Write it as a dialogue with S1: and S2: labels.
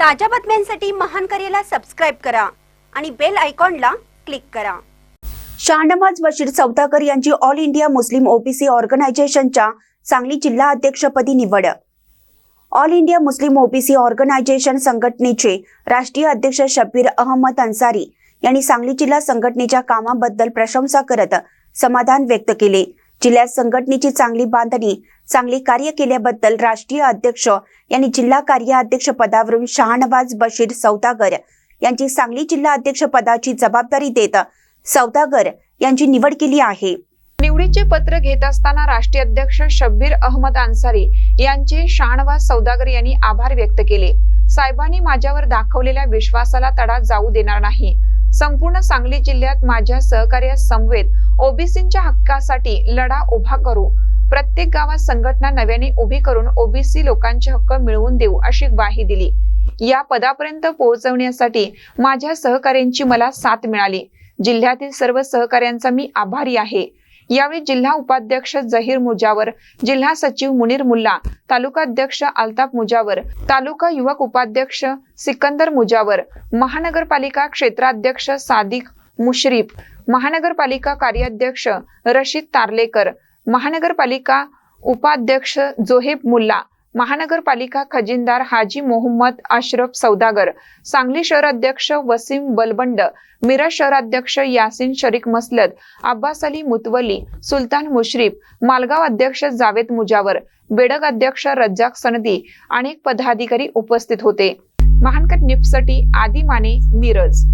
S1: ताज्या बातम्यांसाठी महान करेला सबस्क्राईब करा आणि बेल आयकॉनला क्लिक करा. शाहनवाज बशीर सौदागर यांची ऑल इंडिया मुस्लिम ओबीसी ऑर्गनायझेशनच्या सांगली जिल्हा अध्यक्षपदी निवड. All India Muslim OBC organisation संघटनेचे राष्ट्रीय अध्यक्ष शब्बीर अहमद अन्सारी यांनी सांगली जिल्हा संघटनेच्या कामाबद्दल प्रशंसा करत समाधान व्यक्त केले. जिल्ह्यात संघटनेची चांगली बांधणी चांगले कार्य केल्याबद्दल राष्ट्रीय अध्यक्ष यांनी जिल्हा कार्याध्यक्ष पदावरून शहानवाज बशीर सौदागर यांची सांगली जिल्हा अध्यक्ष पदाची जबाबदारी देत सौदागर यांची निवड केली आहे.
S2: निवडीचे पत्र घेत असताना राष्ट्रीय अध्यक्ष शब्बीर अहमद अन्सारी यांचे शाहनवाज सौदागर यांनी आभार व्यक्त केले. साहेबांनी माझ्यावर दाखवलेल्या विश्वासाला तडा जाऊ देणार नाही. संपूर्ण सांगली जिल्ह्यात माझ्या सहकार्या समवेत ओबीसींच्या हक्कासाठी लढा उभा करू. प्रत्येक गावात संघटना नव्याने उभी करून ओबीसी लोकांचे हक्क मिळवून देऊ अशी ग्वाही दिली. या पदापर्यंत पोहोचवण्यासाठी माझ्या सहकार्यांची मला साथ मिळाली. जिल्ह्यातील सर्व सहकार्यांचा मी आभारी आहे. यावेळी जिल्हा उपाध्यक्ष जहीर मुजावर जिल्हा सचिव मुनीर मुल्ला तालुका अध्यक्ष अल्ताफ मुजावर तालुका युवक उपाध्यक्ष सिकंदर मुजावर महानगरपालिका क्षेत्राध्यक्ष सादिक मुश्रीफ महानगरपालिका कार्याध्यक्ष रशीद तारलेकर महानगरपालिका उपाध्यक्ष जोहेब मुल्ला महानगरपालिका खजिनदार हाजी मोहम्मद अशरफ सौदागर सांगली शहराध्यक्ष वसीम बलबंड मिरज शहराध्यक्ष यासिन शरीक मसलद अब्बास अली मुतवली सुलतान मुश्रीफ मालगाव अध्यक्ष जावेद मुजावर बेडग अध्यक्ष रज्जाक सनदी अनेक पदाधिकारी उपस्थित होते. महानकर निपसाठी आदी माने मिरज.